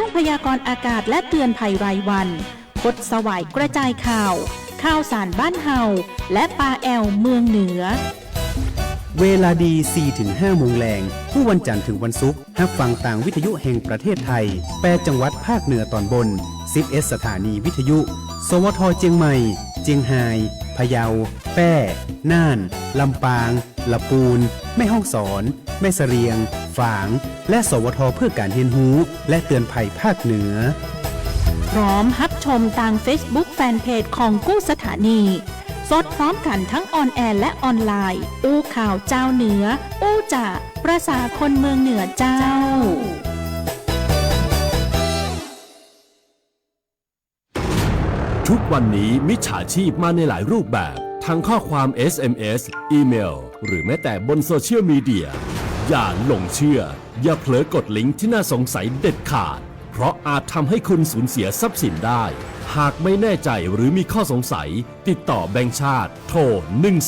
ช่วงพยากรณ์อากาศและเตือนภัยรายวันพดสวายกระจายข่าว ข่าวสารบ้านเฮาและปลาแอลเมืองเหนือ เวลาดี 4-5โมงแรงผู้วันจันทร์ถึงวันศุกร์ฮับฟังต่างวิทยุแห่งประเทศไทย 8 จังหวัดภาคเหนือตอนบน 11 สถานีวิทยุ สวทเจียงใหม่ เจียงไฮ้พะเยา แป้ น่าน ลำปาง ละปูน แม่ห้องสอน แม่เสรียง ฝาง และสวทเพื่อการเรียนรู้ และเตือนภัยภาคเหนือ พร้อมฮับชมทาง Facebook แฟนเพจของกู้สถานี สดพร้อมกันทั้งออนแอร์และออนไลน์ อู้ข่าวเจ้าเหนือ อู้จ่าประสาคนเมืองเหนือเจ้าทุกวันนี้มิจฉาชีพมาในหลายรูปแบบ ทั้งข้อความ SMS อีเมล หรือแม้แต่บนโซเชียลมีเดีย อย่าหลงเชื่อ อย่าเผลอกดลิงก์ที่น่าสงสัยเด็ดขาด เพราะอาจทำให้คุณสูญเสียทรัพย์สินได้ หากไม่แน่ใจหรือมีข้อสงสัย ติดต่อแบงก์ชาติ โทร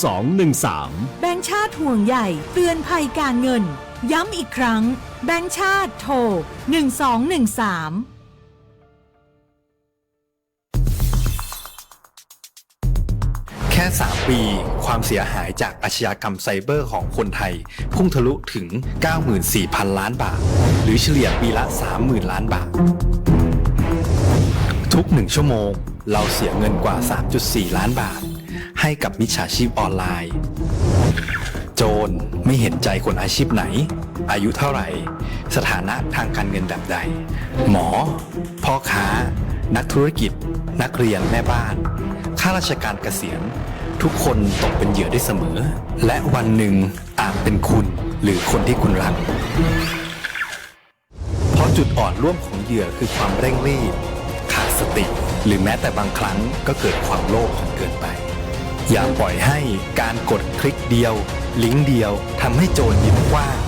1213 แบงค์ชาติห่วงใหญ่เตือนภัยการเงิน ย้ำอีกครั้ง แบงค์ชาติโทร 1213 ค่ 3 ปี ความเสียหายจากอาชญากรรมไซเบอร์ของคนไทย พุ่งทะลุถึง 94,000 ล้านบาท หรือเฉลี่ยปีละ 30,000 ล้านบาท ทุกหนึ่งชั่วโมง เราเสียเงินกว่า 3.4 ล้านบาท ให้กับมิจฉาชีพออนไลน์ โจรไม่เห็นใจคนอาชีพไหน อายุเท่าไหร่ สถานะทางการเงินแบบใด หมอ พ่อค้า นักธุรกิจ นักเรียนแม่บ้านข้าราชการเกษียณ ทุกคนตกเป็นเหยื่อได้เสมอ และวันหนึ่งอาจเป็นคุณหรือคนที่คุณรัก เพราะจุดอ่อนร่วมของเหยื่อคือความเร่งรีบ ขาดสติ หรือแม้แต่บางครั้งก็เกิดความโลภจนเกินไป อย่าปล่อยให้การกดคลิกเดียว ลิงก์เดียวทำให้โจรยิ้มกว้าง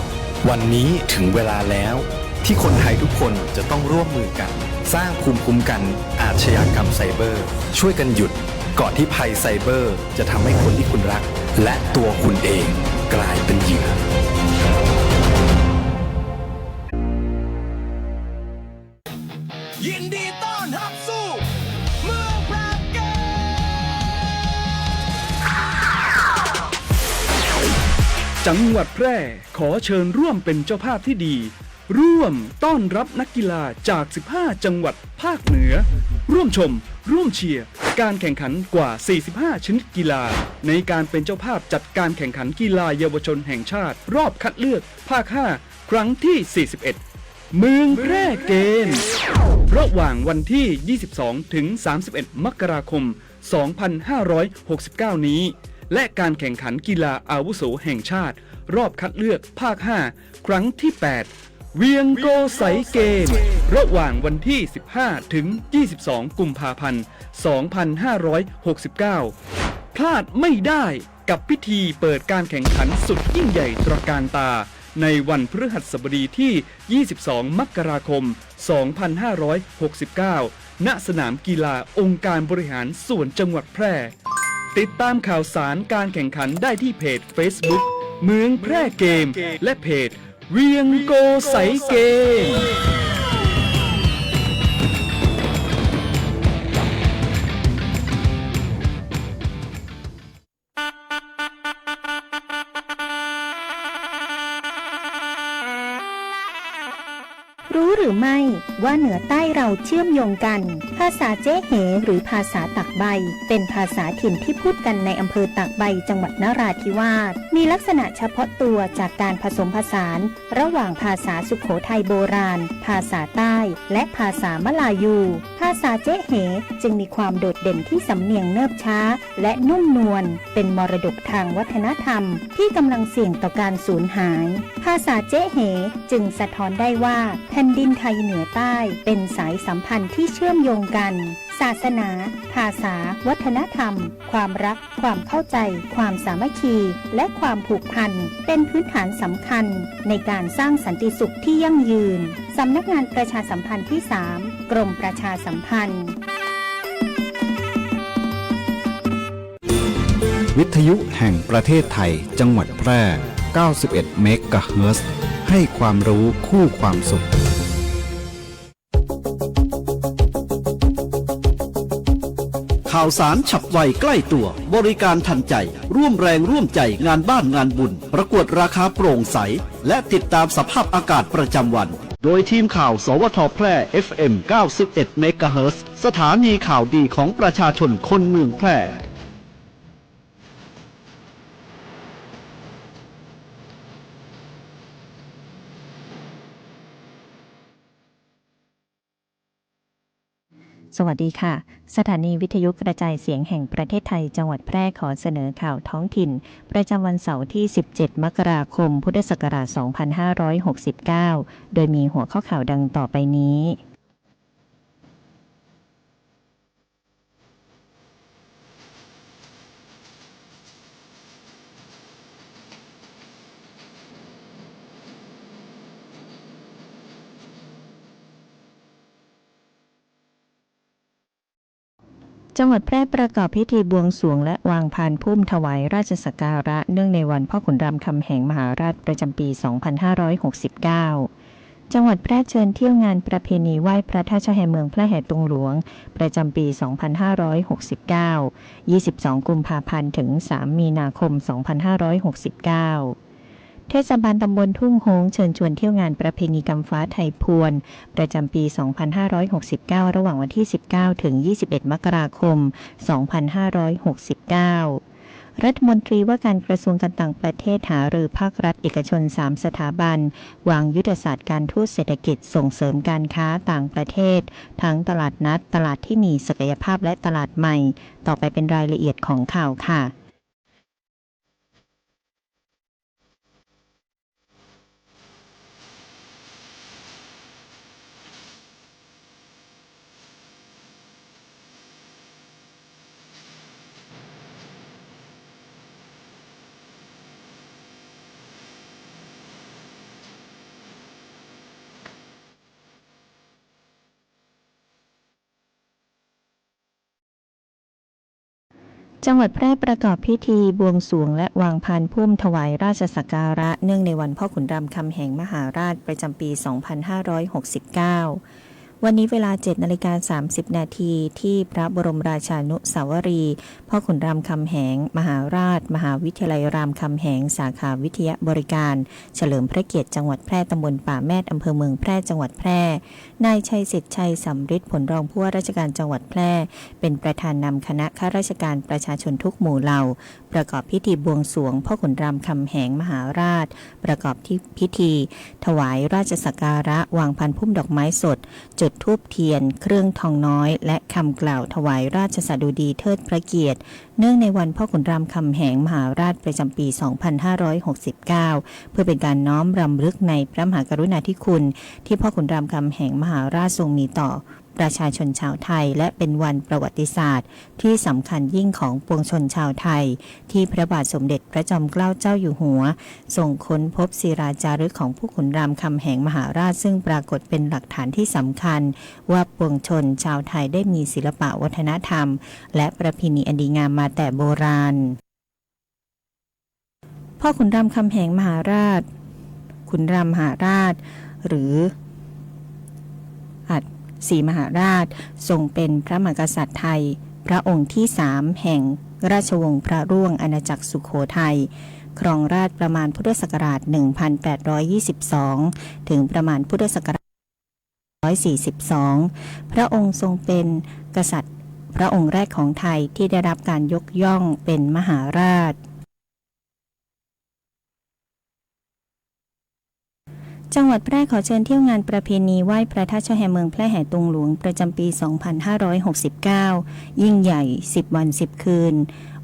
วันนี้ถึงเวลาแล้วที่คนไทยทุกคนจะต้องร่วมมือกัน สร้างภูมิคุ้มกันอาชญากรรมไซเบอร์ ช่วยกันหยุด ก่อนที่ภัยไซเบอร์จะทำให้คนที่คุณรัก และตัวคุณเองกลายเป็นเหยื่อยินดีต้อนรับสู่เมืองปราเกจังหวัดแพร่ขอเชิญร่วมเป็นเจ้าภาพที่ดี ร่วมต้อนรับนักกีฬาจาก 15 จังหวัดภาคเหนือ ร่วมชม ร่วมเชียร์ การแข่งขันกว่า 45 ชนิดกีฬา ในการเป็นเจ้าภาพจัดการแข่งขันกีฬาเยาวชนแห่งชาติ รอบคัดเลือก ภาค 5 ครั้งที่ 41 เมืองแพร่เกมระหว่างวันที่ 22 ถึง 31 มกราคม 2569 นี้ และการแข่งขันกีฬาอาวุโสแห่งชาติ รอบคัดเลือกภาค 5 ครั้งที่ 8 เวียงโกไสเกม ระหว่างวันที่ 15 ถึง 22 กุมภาพันธ์ 2569 พลาดไม่ได้กับพิธีเปิดการแข่งขันสุดยิ่งใหญ่ตระการตา ในวันพฤหัสบดีที่ 22 มกราคม 2569 ณ สนามกีฬาองค์การบริหารส่วนจังหวัดแพร่ ติดตามข่าวสารการแข่งขันได้ที่เพจ Facebook เมืองแพร่เกม และเพจ เวียงโกใสเก ว่าเหนือใต้เราเชื่อมโยงกัน ภาษาเจ๊เหหรือภาษาตักใบ เป็นภาษาถิ่นที่พูดกันในอำเภอตักใบจังหวัดนราธิวาส มีลักษณะเฉพาะตัวจากการผสมผสาน ระหว่างภาษาสุขโขทัยโบราณ ภาษาใต้ และภาษามลายู ภาษาเจ๊เหจึงมีความโดดเด่นที่สำเนียงเนิบช้า และนุ่มนวล เป็นมรดกทางวัฒนธรรม ที่กำลังเสี่ยงต่อการสูญหาย ภาษาเจ๊เหจึงสะท้อนได้ว่าแผ่นดินไทยเหนือใต้เป็นสายสัมพันธ์ที่เชื่อมโยงกัน ศาสนา ภาษา วัฒนธรรม ความรัก ความเข้าใจ ความสามัคคี และความผูกพัน เป็นพื้นฐานสำคัญ ในการสร้างสันติสุขที่ยั่งยืน สำนักงานประชาสัมพันธ์ที่ 3 กรมประชาสัมพันธ์ วิทยุแห่งประเทศไทย จังหวัดแพร่ 91 เมกะเฮิรตซ์ให้ความรู้คู่ความสุข ข่าวสารฉับไวใกล้ตัว บริการทันใจ ร่วมแรงร่วมใจงานบ้านงานบุญ ประกวดราคาโปร่งใส และติดตามสภาพอากาศประจำวัน โดยทีมข่าวสวทแพร่ FM 91เมกะเฮิรตซ์สถานีข่าวดีของประชาชนคนเมืองแพร่ สวัสดีค่ะ สถานีวิทยุกระจายเสียงแห่งประเทศไทย จังหวัดแพร่ขอเสนอข่าวท้องถิ่น ประจำวันเสาร์ที่ 17 มกราคม พุทธศักราช 2569 โดยมีหัวข้อข่าวดังต่อไปนี้ จังหวัดแพร่ประกอบพิธีบวงสรวงและวางพานพุ่มถวายราชสักการะเนื่องในวันพ่อขุนรามคำแหงมหาราชประจำปี 2569 จังหวัดแพร่เชิญเที่ยวงานประเพณีไหว้พระธาตุเจ้าแห่เมืองแพร่แห่ตุงหลวง ประจำปี 2569 22 กุมภาพันธ์ถึง 3 มีนาคม 2569 เทศบาลตำบลทุ่งโฮงเชิญชวนเที่ยวงานประเพณีกำฟ้าไทยพวน ประจำปี 2569 ระหว่างวันที่ 19 ถึง 21 มกราคม 2569รัฐมนตรีว่าการกระทรวงการต่างประเทศหารือภาครัฐเอกชน 3 สถาบัน วางยุทธศาสตร์การทูตเศรษฐกิจส่งเสริมการค้าต่างประเทศ ทั้งตลาดนัด ตลาดที่มีศักยภาพและตลาดใหม่ ต่อไปเป็นรายละเอียดของข่าวค่ะ จังหวัดแพร่ประกอบพิธีบวงสรวงและวางพานพุ่มถวายราชสักการะ เนื่องในวันพ่อขุนรามคำแหงมหาราชประจำปี 2569 วันนี้เวลา7นาฬิกา30 นาทีที่พระบรมราชานุสาวรี พ่อขุนรามคำแหง มหาราช มหาวิทยาลัยรามคำแหง สาขาวิทยาบริการ เฉลิมพระเกียรติจังหวัดแพร่ตำบลป่าแมดอำเภอเมืองแพร่จังหวัดแพร่ นายชัยสิทธิ์ชัยสำริดผลรองผู้ว่าราชการจังหวัดแพร่ เป็นประธานนำคณะข้าราชการประชาชนทุกหมู่เหล่า ประกอบพิธีบวงสรวงพ่อขุนรามคำแหงมหาราช ประกอบที่พิธี ถวายราชสักการะวางพันพุ่มดอกไม้สด จุดธูปเทียน เครื่องทองน้อย และคำกล่าวถวายราชสดุดีเทิดพระเกียรติ เนื่องในวันพ่อขุนรามคำแหงมหาราชประจำปี 2569 เพื่อเป็นการน้อมรำลึกในพระมหากรุณาธิคุณ ที่พ่อขุนรามคำแหงมหาราชทรงมีต่อ ประชาชนชาวไทย และเป็นวันประวัติศาสตร์ ที่สำคัญยิ่งของปวงชนชาวไทย ที่พระบาทสมเด็จพระจอมเกล้าเจ้าอยู่หัวทรงค้นพบศิราจารึกของผู้ขุนรามคำแหงมหาราช ซึ่งปรากฏเป็นหลักฐานที่สำคัญ ว่าปวงชนชาวไทยได้มีศิลปะวัฒนธรรม และประเพณีอันดีงามมาแต่โบราณ พ่อขุนรามคำแหงมหาราช ขุนรามมหาราช หรืออัด ศรีมหาราชทรงเป็นพระมหากษัตริย์ไทย พระองค์ที่สามแห่งราชวงศ์พระร่วงอาณาจักรสุขโขทัยครองราชประมาณพุทธศักราช 1822 ถึงประมาณพุทธศักราช142 พระองค์ทรงเป็นกษัตริย์ พระองค์แรกของไทยที่ได้รับการยกย่องเป็นมหาราช จังหวัดแพร่ขอเชิญเที่ยวงานประเพณีไหว้พระธาตุชแห่เมืองแพร่แห่ตุงหลวงประจำปี 2569 ยิ่งใหญ่ 10 วัน 10 คืน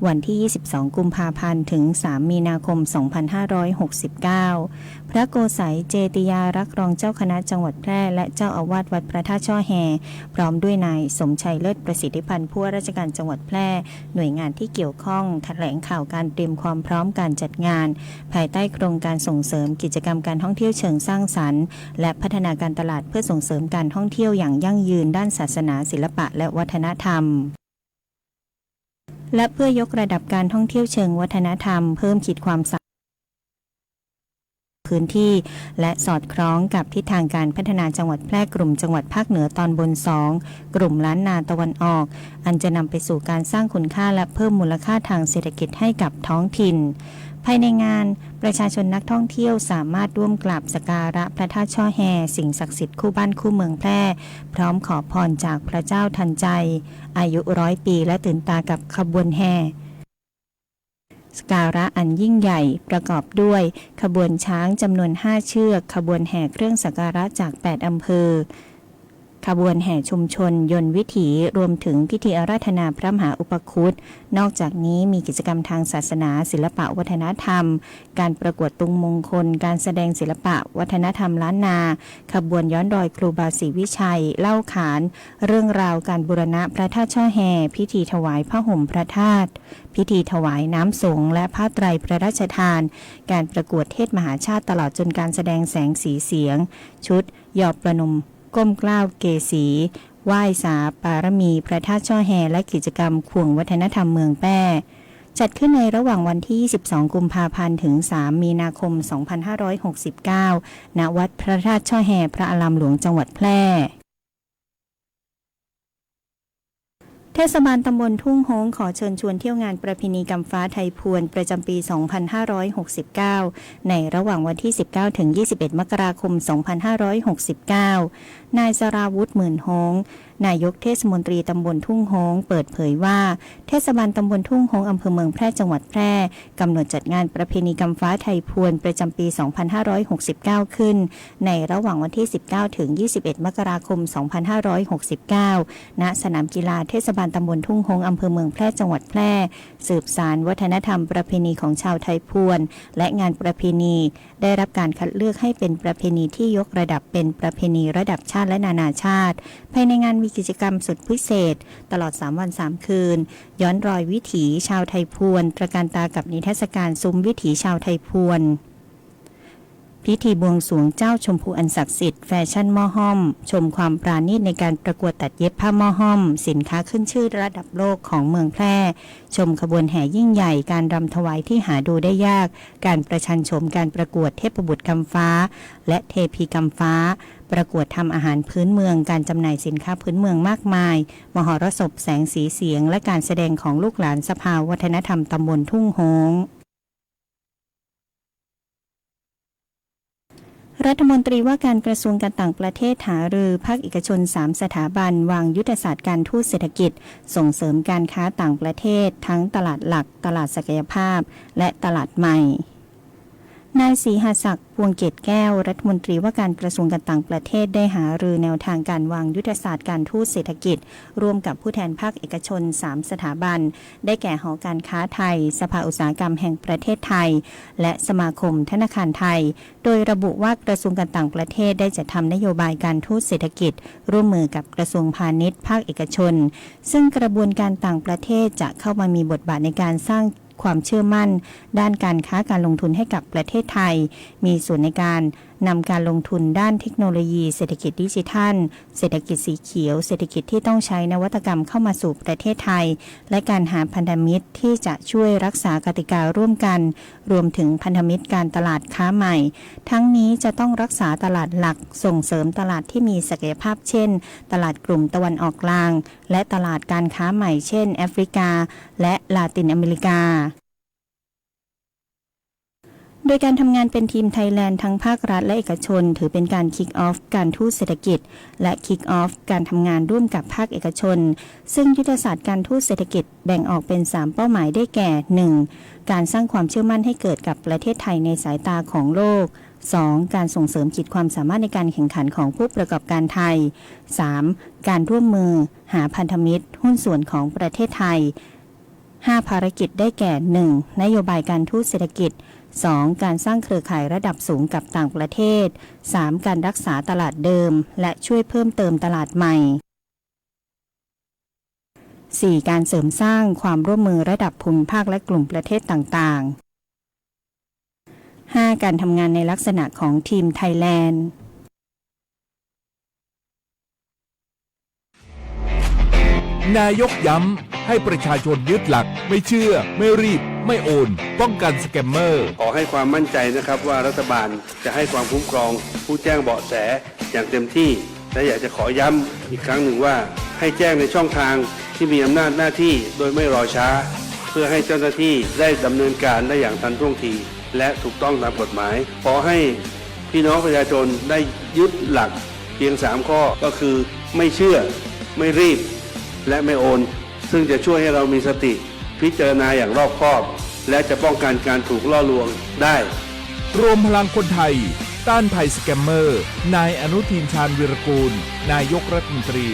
วันที่ 22 กุมภาพันธ์ ถึง 3 มีนาคม 2569 พระโกสัยเจติยารักรองเจ้าคณะจังหวัดแพร่ และเจ้าอาวาสวัดพระธาตุช่อแฮ พร้อมด้วยนายสมชัยเลิศประสิทธิพันธ์ผู้ว่าราชการจังหวัดแพร่ หน่วยงานที่เกี่ยวข้องแถลงข่าวการเตรียมความพร้อมการจัดงาน ภายใต้โครงการส่งเสริมกิจกรรมการท่องเที่ยวเชิงสร้างสรรค์ และพัฒนาการตลาดเพื่อส่งเสริมการท่องเที่ยวอย่างยั่งยืนด้านศาสนาศิลปะและวัฒนธรรม และเพื่อยกระดับการท่องเที่ยวเชิงวัฒนธรรมเพิ่มขีดความสาพื้นที่ และสอดคล้องกับทิศทางการพัฒนาจังหวัดแพร่กลุ่มจังหวัดภาคเหนือตอนบน 2 กลุ่มล้านนาตะวันออก อันจะนำไปสู่การสร้างคุณค่าและเพิ่มมูลค่าทางเศรษฐกิจให้กับท้องถิ่น ภายในงานประชาชนนักท่องเที่ยวสามารถร่วมกราบสการะพระธาตุช่อแฮสิ่งศักดิ์สิทธิ์คู่บ้านคู่เมืองแพร่ พร้อมขอพรจากพระเจ้าทันใจ อายุร้อยปีและตื่นตากับขบวนแห่สการะอันยิ่งใหญ่ประกอบด้วย ขบวนช้างจำนวน 5 เชือก ขบวนแห่เครื่องสักการะจาก 8 อำเภอ ขบวนแห่ชุมชน ยนต์วิถีรวมถึงพิธีอาราธนาพระมหาอุปคุตนอกจากนี้มีกิจกรรมทางศาสนา ศิลปะวัฒนธรรม การประกวดตุงมงคล การแสดงศิลปะ วัฒนธรรมล้านนา ขบวนย้อนรอยครูบาศรีวิชัย เล่าขาน เรื่องราวการบูรณะพระธาตุช่อแห่ พิธีถวายผ้าห่มพระธาตุพิธีถวายน้ำสงและผ้าไตรพระราชทาน การประกวดเทศมหาชาติตลอดจนการแสดงแสงสีเสียง ชุดยอบประนม ก้มกล้าวเกษีไหว้สาปารมีพระธาตุช่อแฮและกิจกรรมข่วงวัฒนธรรมเมืองแป้จัดขึ้นในระหว่างวันที่ 22 กุมภาพันธ์ถึง 3 มีนาคม 2569 ณ วัดพระธาตุช่อแฮพระอารามหลวงจังหวัดแพร่เทศบาลตำบลทุ่งโฮงขอเชิญชวนเที่ยวงานประเพณีกำฟ้าไทยพวนประจำปี 2569 ในระหว่างวันที่ 19 ถึง 21 มกราคม 2569นายสราวุธหมื่นโฮงนายกเทศมนตรีตำบลทุ่งโฮงเปิดเผยว่า เทศบาลตำบลทุ่งโฮงอำเภอเมืองแพร่จังหวัดแพร่กำหนดจัดงานประเพณีกำฟ้าไทยพวนประจำปี 2569 ขึ้น ในระหว่างวันที่ 19 ถึง 21 มกราคม 2569 ณ สนามกีฬาเทศบาลตำบลทุ่งโฮงอำเภอเมืองแพร่จังหวัดแพร่ สืบสารวัฒนธรรมประเพณีของชาวไทยพวน และงานประเพณี ได้รับการคัดเลือกให้เป็นประเพณีที่ยกระดับเป็นประเพณีระดับชาติและนานาชาติ ภายในงานมีกิจกรรมสุดพิเศษ ตลอด 3 วัน 3 คืน ย้อนรอยวิถีชาวไทยพวนตระการตากับนิทรรศการซุ้มวิถีชาวไทยพวนพิธีบวงสรวงเจ้าชมพูอันศักดิ์สิทธิ์แฟชั่นหม้อห้อม ชมความปราณีตในการประกวดตัดเย็บผ้าหม้อห้อม สินค้าขึ้นชื่อระดับโลกของเมืองแพร่ ชมขบวนแห่ยิ่งใหญ่การรำถวายที่หาดูได้ยาก การประชันชมการประกวดเทพบุตรกำฟ้า และเทพีกำฟ้า ประกวดทำอาหารพื้นเมืองการจำหน่ายสินค้าพื้นเมืองมากมาย มหรสพแสงสีเสียง และการแสดงของลูกหลานสภาวัฒนธรรมตำบลทุ่งโฮงรัฐมนตรีว่าการกระทรวงการต่างประเทศหารือภาคเอกชน 3 สถาบัน วางยุทธศาสตร์การทูตเศรษฐกิจ ส่งเสริมการค้าต่างประเทศ ทั้งตลาดหลัก ตลาดศักยภาพ และตลาดใหม่ นายศรีหาศักดิ์พวงเกตแก้ว รัฐมนตรีว่าการกระทรวงการต่างประเทศได้หารือแนวทางการวางยุทธศาสตร์การทูตเศรษฐกิจ ร่วมกับผู้แทนภาคเอกชน 3 สถาบัน ได้แก่หอการค้าไทย สภาอุตสาหกรรมแห่งประเทศไทย และสมาคมธนาคารไทย โดยระบุว่ากระทรวงการต่างประเทศได้จะทำนโยบายการทูตเศรษฐกิจ ร่วมมือกับกระทรวงพาณิชย์ภาคเอกชน ซึ่งกระบวนการต่างประเทศจะเข้ามามีบทบาทในการสร้าง ความเชื่อมั่น ด้านการค้าการลงทุนให้กับประเทศไทย มีส่วนในการ นำการลงทุนด้านเทคโนโลยี เศรษฐกิจดิจิทัล เศรษฐกิจสีเขียว เศรษฐกิจที่ต้องใช้นวัตกรรมเข้ามาสู่ประเทศไทย และการหาพันธมิตรที่จะช่วยรักษากติการ่วมกัน รวมถึงพันธมิตรการตลาดค้าใหม่ ทั้งนี้จะต้องรักษาตลาดหลัก ส่งเสริมตลาดที่มีศักยภาพเช่น ตลาดกลุ่มตะวันออกกลาง และตลาดการค้าใหม่เช่น แอฟริกา และลาตินอเมริกา โดยการทำงานเป็นทีมไทยแลนด์ทั้งภาครัฐและเอกชน ถือเป็นการคิกออฟการทูตเศรษฐกิจ และคิกออฟการทำงานร่วมกับภาคเอกชน ซึ่งยุทธศาสตร์การทูตเศรษฐกิจแบ่งออกเป็น 3 เป้าหมายได้แก่ 1. การสร้างความเชื่อมั่นให้เกิดกับประเทศไทยในสายตาของโลก 2. การส่งเสริมขีดความสามารถในการแข่งขันของผู้ประกอบการไทย 3. การร่วมมือ หาพันธมิตร หุ้นส่วนของประเทศไทย 5 ภารกิจได้แก่ 1. นโยบายการทูตเศรษฐกิจ 2. การสร้างเครือข่ายระดับสูงกับต่างประเทศ 3. การรักษาตลาดเดิม และช่วยเพิ่มเติมตลาดใหม่ 4. การเสริมสร้างความร่วมมือระดับภูมิภาคและกลุ่มประเทศต่างๆ 5. การทำงานในลักษณะของทีมไทยแลนด์ นายกย้ำให้ประชาชนยึดหลัก ไม่เชื่อ ไม่รีบ ไม่โอน ป้องกันสแกมเมอร์ ขอให้ความมั่นใจนะครับว่ารัฐบาลจะให้ความคุ้มครอง ผู้แจ้งเบาะแสอย่างเต็มที่ และอยากจะขอย้ำอีกครั้งหนึ่งว่า ให้แจ้งในช่องทางที่มีอำนาจหน้าที่โดยไม่รอช้า เพื่อให้เจ้าหน้าที่ได้ดำเนินการได้อย่างทันท่วงที และถูกต้องตามกฎหมาย ขอให้พี่น้องประชาชนได้ยึดหลักเพียง 3 ข้อก็คือไม่เชื่อไม่รีบ และไม่โอน ซึ่งจะช่วยให้เรามีสติ พิจารณาอย่างรอบคอบ และจะป้องกันการถูกล่อลวงได้ รวมพลังคนไทย ต้านภัยสแกมเมอร์ นายอนุทินชาญวิรกูล นายกรัฐมนตรี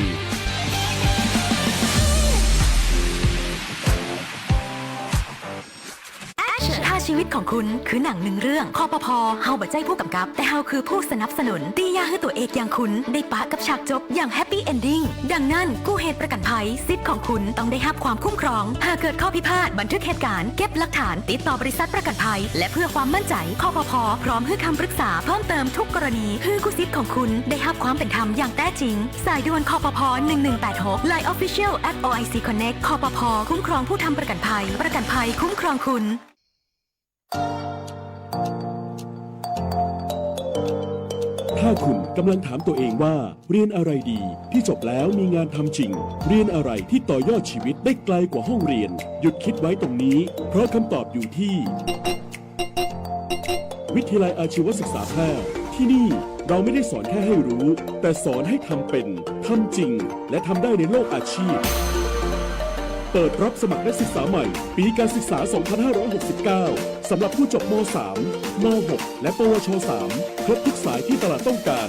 ของคุณคือหนังหนึ่งเรื่องคอปพอเฮาบัใจผู้กำกับ แต่เฮาคือผู้สนับสนุนตียาให้ตัวเอกอย่างคุณ ได้ปะกับฉากจบอย่างแฮปปี้เอนดิ้งดังนั้นกู้เหตุประกันภัยสิทธิ์ของคุณต้องได้รับความคุ้มครอง หากเกิดข้อพิพาทบันทึกเหตุการณ์เก็บหลักฐานติดต่อบริษัทประกันภัย และเพื่อความมั่นใจคอปพอพร้อมให้คำปรึกษาเพิ่มเติมทุกกรณีเพื่อกู้สิทธิ์ของคุณได้รับความเป็นธรรมอย่างแท้จริง สายด่วนคอปพ1186 Line Official at OIC Connect คอปพคุ้มครองผู้ทำประกันภัย ประกันภัยคุ้มครองคุณ ถ้าคุณกำลังถามตัวเองว่า เรียนอะไรดีที่จบแล้วมีงานทำจริง เรียนอะไรที่ต่อยอดชีวิตได้ไกลกว่าห้องเรียน หยุดคิดไว้ตรงนี้ เพราะคำตอบอยู่ที่ วิทยาลัยอาชีวศึกษาแพทย์ที่นี่เราไม่ได้สอนแค่ให้รู้ แต่สอนให้ทำเป็นทำจริง และทำได้ในโลกอาชีพ เปิดรับสมัครนักศึกษาใหม่ ปีการศึกษา 2569 สำหรับผู้จบม .3 ม .6 และปวช 3 ครบทุกสายที่ตลาดต้องการ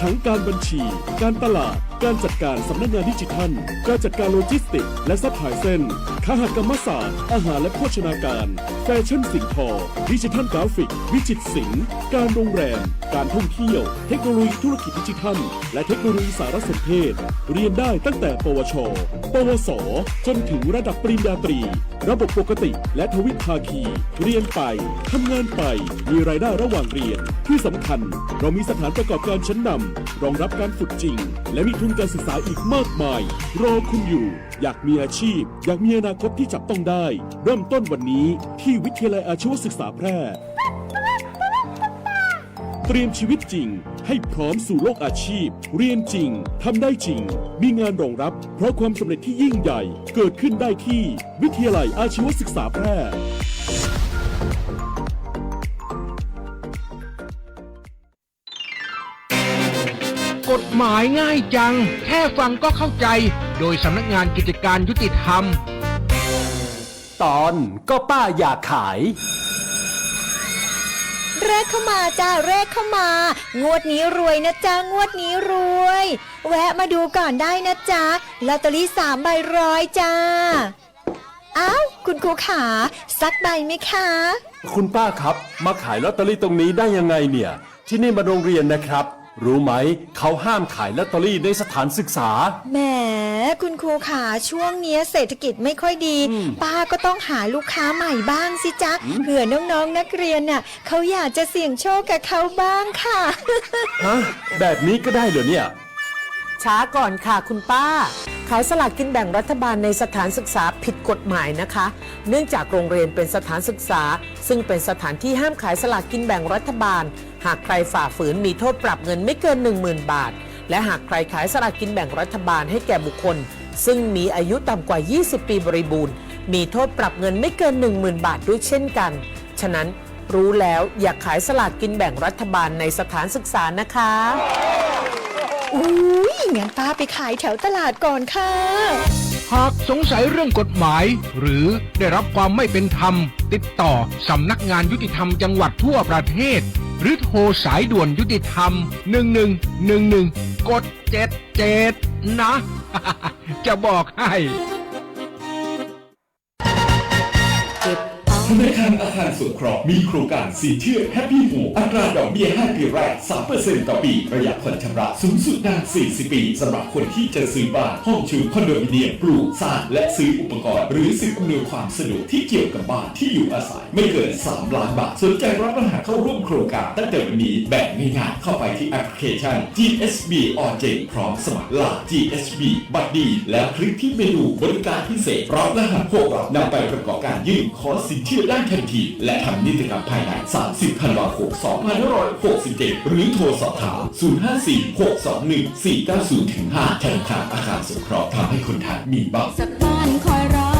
ทั้งการบัญชี การตลาดการจัดการสำนักงานดิจิทัล การจัดการโลจิสติกส์และซัพพลายเส้นคหกรรมศาสตร์ อาหารและโภชนาการ แฟชั่นสิ่งทอ ดิจิทัลกราฟิก วิจิตรศิลป์การโรงแรม การท่องเที่ยว เทคโนโลยีธุรกิจดิจิทัล และเทคโนโลยีสารสนเทศ เรียนได้ตั้งแต่ ปวช ปวส จนถึงระดับปริญญาตรี ระบบปกติและทวิภาคี เรียนไป ทำงานไป มีรายได้ระหว่างเรียน ที่สำคัญ เรามีสถานประกอบการชั้นนำรองรับการฝึกจริง และมีทุนการศึกษาอีกมากมาย รอคุณอยู่ อยากมีอาชีพ อยากมีอนาคตที่จับต้องได้ เริ่มต้นวันนี้ที่วิทยาลัยอาชีวศึกษาแพร่ เตรียมชีวิตจริง ให้พร้อมสู่โลกอาชีพ เรียนจริงทำได้จริง มีงานรองรับ เพราะความสำเร็จที่ยิ่งใหญ่ เกิดขึ้นได้ที่ วิทยาลัยอาชีวศึกษาแพร่ ฎหมายง่ายจัง แค่ฟังก็เข้าใจ โดยสำนักงานกิจการยุติธรรม ตอนก็ป้าอยากขาย เลขเข้ามาจ้าเลขเข้ามา งวดนี้รวยนะจ้างวดนี้รวย แวะมาดูก่อนได้นะจ๊ะลอตเตอรี่สามใบร้อยจ้าอ้าวคุณครูขาสักใบไหมคะ คุณป้าครับ มาขายลอตเตอรี่ตรงนี้ได้ยังไงเนี่ย ที่นี่มาโรงเรียนนะครับ รู้ไหมเขาห้ามขายลอตเตอรี่ในสถานศึกษา แหมคุณครูขาช่วงเนี้ยเศรษฐกิจไม่ค่อยดี ป้าก็ต้องหาลูกค้าใหม่บ้างสิจ๊ะเผื่อน้องๆนักเรียนน่ะเขาอยากจะเสี่ยงโชคกับเขาบ้างค่ะ ฮะ แบบนี้ก็ได้เหรอเนี่ย ช้าก่อนค่ะคุณป้า ขายสลากกินแบ่งรัฐบาลในสถานศึกษาผิดกฎหมายนะคะ เนื่องจากโรงเรียนเป็นสถานศึกษา ซึ่งเป็นสถานที่ห้ามขายสลากกินแบ่งรัฐบาล หากใครฝ่าฝืนมีโทษปรับเงินไม่เกิน 10,000 บาท และหากใครขายสลากกินแบ่งรัฐบาลให้แก่บุคคล ซึ่งมีอายุต่ำกว่า 20 ปีบริบูรณ์ มีโทษปรับเงินไม่เกิน 10,000 บาทด้วยเช่นกัน ฉะนั้นรู้แล้วอย่าขายสลากกินแบ่งรัฐบาลในสถานศึกษานะคะ อุ้ยงั้นป้าไปขายแถวตลาดก่อนค่ะ หากสงสัยเรื่องกฎหมาย หรือได้รับความไม่เป็นธรรม ติดต่อสำนักงานยุติธรรมจังหวัดทั่วประเทศ หรือโทรสายด่วนยุติธรรม 1111 กด 77 นะ จะบอกให้ ธนาคารอาคารสงเคราะห์มีโครงการสินเชื่อ Happy Home อัตราดอกเบี้ย 5 ปีแรก 3%ต่อปี ระยะผ่อนชำระสูงสุดนาน 40 ปีสำหรับคนที่จะซื้อบ้าน ห้องชุดคอนโดมิเนียมปลูกสร้างและซื้ออุปกรณ์ หรือสิ่งอำนวยความสะดวกที่เกี่ยวกับบ้านที่อยู่อาศัย ไม่เกิน 3 ล้านบาท สนใจรับรหัสเข้าร่วมโครงการตั้งแต่วันนี้แบบง่ายๆเข้าไปที่แอปพลิเคชัน GSB ออเจพร้อมสมัครลา GSB บัตรดี แล้วคลิกที่เมนูบริการพิเศษรับรหัสพวกเรานำไปประกอบการยื่นขอสินเชื่อได้ทันที และทำนิติกรรมภายใน 30 ธันวาคม 2567 หรือโทรสอบถาม 054-621-490-5ธนาคารอาคารสงเคราะห์ทำให้คนไทยมีบ้านสักบ้านคอยเรา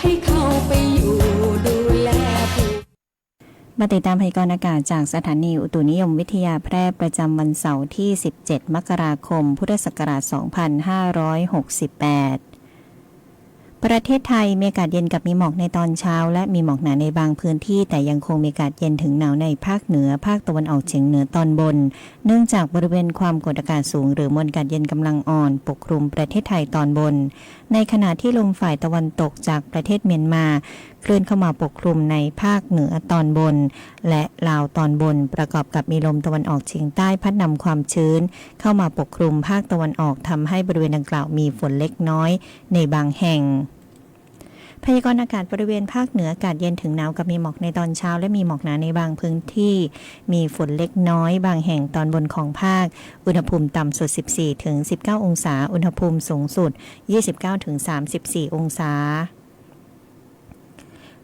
ให้เข้าไปอยู่ดูแลผู้มาติดตามพยากรณ์อากาศจากสถานีอุตุนิยมวิทยาแพร่ประจำวันเสาร์ที่ 17 มกราคม พุทธศักราช 2568 ประเทศไทยมีอากาศเย็นกับมีหมอกในตอนเช้า และมีหมอกหนาในบางพื้นที่ แต่ยังคงมีอากาศเย็นถึงหนาวในภาคเหนือ ภาคตะวันออกเฉียงเหนือตอนบน เนื่องจากบริเวณความกดอากาศสูง หรือมวลอากาศเย็นกำลังอ่อน ปกคลุมประเทศไทยตอนบน ในขณะที่ลมฝ่ายตะวันตกจากประเทศเมียนมาเคลื่อนเข้ามาปกคลุมในภาคเหนือตอนบน และลาวตอนบน ประกอบกับมีลมตะวันออกเฉียงใต้พัดนำความชื้น เข้ามาปกคลุมภาคตะวันออกทำให้บริเวณดังกล่าวมีฝนเล็กน้อยในบางแห่งพยากรณ์อากาศบริเวณภาคเหนืออากาศเย็นถึงหนาวกับมีหมอกในตอนเช้า และมีหมอกหนาในบางพื้นที่ มีฝนเล็กน้อย บางแห่งตอนบนของภาค อุณหภูมิต่ำสุด 14ถึง19 องศา อุณหภูมิสูงสุด 29ถึง34 องศา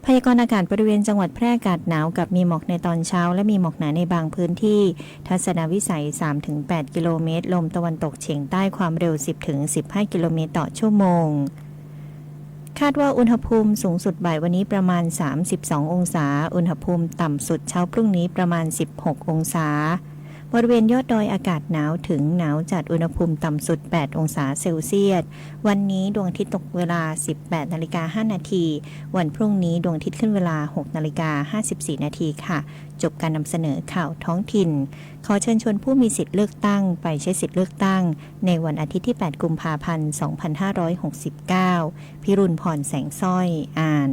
พยากรณ์อากาศบริเวณจังหวัดแพร่อากาศหนาวกับมีหมอกในตอนเช้า และมีหมอกหนาในบางพื้นที่ ทัศนวิสัย 3-8 กิโลเมตร ลมตะวันตกเฉียงใต้ความเร็ว 10-15 กิโลเมตรต่อชั่วโมง คาดว่าอุณหภูมิสูงสุดบ่ายวันนี้ประมาณ 32 องศา อุณหภูมิต่ำสุดเช้าพรุ่งนี้ประมาณ 16 องศา บริเวณยอดดอยอากาศหนาวถึงหนาวจัดอุณหภูมิต่ำสุด 8 องศาเซลเซียส วันนี้ดวงอาทิตย์ตกเวลา 18 นาฬิกา 5 นาที วันพรุ่งนี้ดวงอาทิตย์ขึ้นเวลา 6 นาฬิกา 54 นาทีค่ะ จบการนำเสนอข่าวท้องถิ่น ขอเชิญชวนผู้มีสิทธิ์เลือกตั้ง ไปใช้สิทธิ์เลือกตั้ง ในวันอาทิตย์ที่ 8 กุมภาพันธ์ 2569 พิรุณพรแสงสร้อย อ่าน